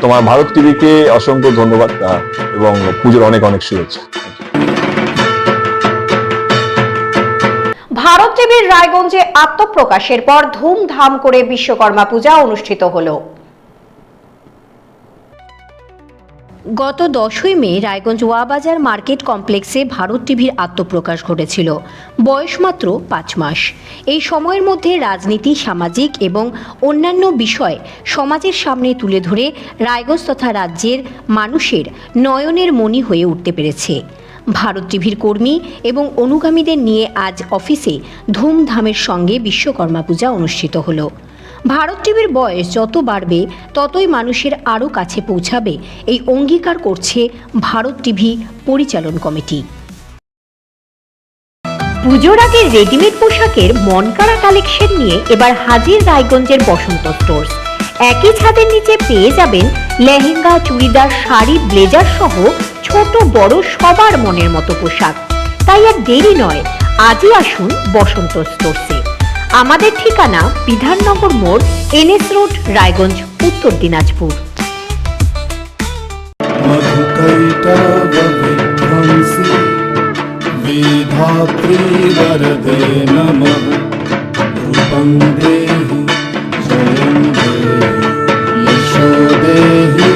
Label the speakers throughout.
Speaker 1: তোমার ভারত টিভিকে অসংখ্য ধন্যবাদ এবং পুজোর অনেক অনেক শুভেচ্ছা।
Speaker 2: ভারত টিভির রায়গঞ্জে আত্মপ্রকাশের পর ধুমধাম করে বিশ্বকর্মা পূজা অনুষ্ঠিত হলো। গত দশই মে রায়গঞ্জ ওয়াবাজার মার্কেট কমপ্লেক্সে ভারত টিভির আত্মপ্রকাশ ঘটেছিল। বয়স মাত্র পাঁচ মাস। এই সময়ের মধ্যে রাজনীতি, সামাজিক এবং অন্যান্য বিষয় সমাজের সামনে তুলে ধরে রায়গঞ্জ তথা রাজ্যের মানুষের নয়নের মণি হয়ে উঠতে পেরেছে। ভারত টিভির কর্মী এবং অনুগামীদের নিয়ে আজ অফিসে ধুমধামের সঙ্গে বিশ্বকর্মা পূজা অনুষ্ঠিত হলো। ভারত টিভির বয়স যত বাড়বে, ততই মানুষের আরও কাছে পৌঁছাবে। এই অঙ্গীকার করছে ভারত টিভি পরিচালন কমিটি। পুজোর আগে রেডিমেড পোশাকের মনকাড়া কালেকশন নিয়ে এবার হাজির রায়গঞ্জের বসন্ত স্টোর্স একই ছাদের নিচে পেয়ে যাবেন লেহেঙ্গা, চুড়িদার, শাড়ি, ব্লেজার সহ ছোট বড় সবার মনের মতো পোশাক। তাই আর দেরি নয়, আজই আসুন বসন্ত স্টোর্সে আমাদের ঠিকানা বিধাননগর মোড় এনএস রোড রায়গঞ্জ উত্তর দিনাজপুর
Speaker 3: मधुकैटवविध्वंसि विधात्री वरदे नमः रूपं देहि जयं देहि यशो देहि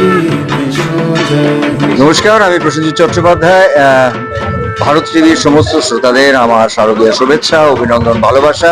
Speaker 3: यशो जयहि
Speaker 4: নমস্কার আমি প্রসেনজিৎ চট্টোপাধ্যায় আহ, ভারত টিভির সমস্ত শ্রোতাদের আমার শারদীয় শুভেচ্ছা অভিনন্দন ভালোবাসা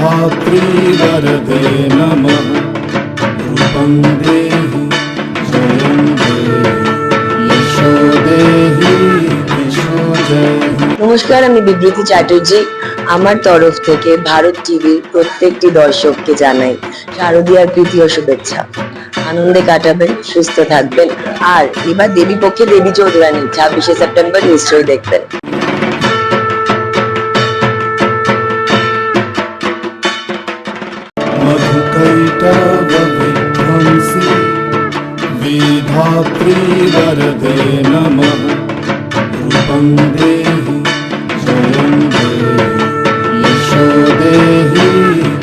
Speaker 3: विधात्री वरदे नमः रूपं देहि जयं देहि यशो देहि यशो जयहि
Speaker 5: নমস্কার আমি বিবৃতি চ্যাটার্জি আমার তরফ থেকে ভারত টিভির প্রত্যেকটি দর্শককে জানাই শারদীয়ার প্রীতি ও শুভেচ্ছা আনন্দে কাটাবেন সুস্থ থাকবেন আর এবার দেবী পক্ষে দেবী চৌধুরানী ছাব্বিশে সেপ্টেম্বর নিশ্চয়ই দেখবেন
Speaker 3: मधुकैटवविध्वंसि विधात्री वरदे नमः रूपं देहि जयं देहि यशो देहि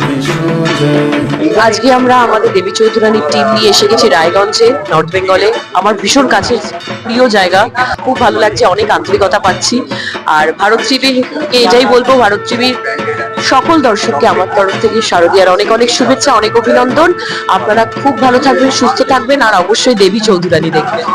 Speaker 3: यशो जयहि
Speaker 6: আজকে আমরা আমাদের দেবী চৌধুরানীর টিম নিয়ে এসে গেছি রায়গঞ্জে নর্থ বেঙ্গলে আমার ভীষণ কাছের প্রিয় জায়গা খুব ভালো লাগছে অনেক আন্তরিকতা পাচ্ছি আর ভারত টিভিকে এটাই বলবো ভারত টিভির সকল দর্শককে আমার তরফ থেকে শারদীয়ার অনেক অনেক শুভেচ্ছা, অনেক অভিনন্দন। আপনারা খুব ভালো থাকবেন, সুস্থ থাকবেন, আর অবশ্যই দেবী চৌধুরানী দেখবেন।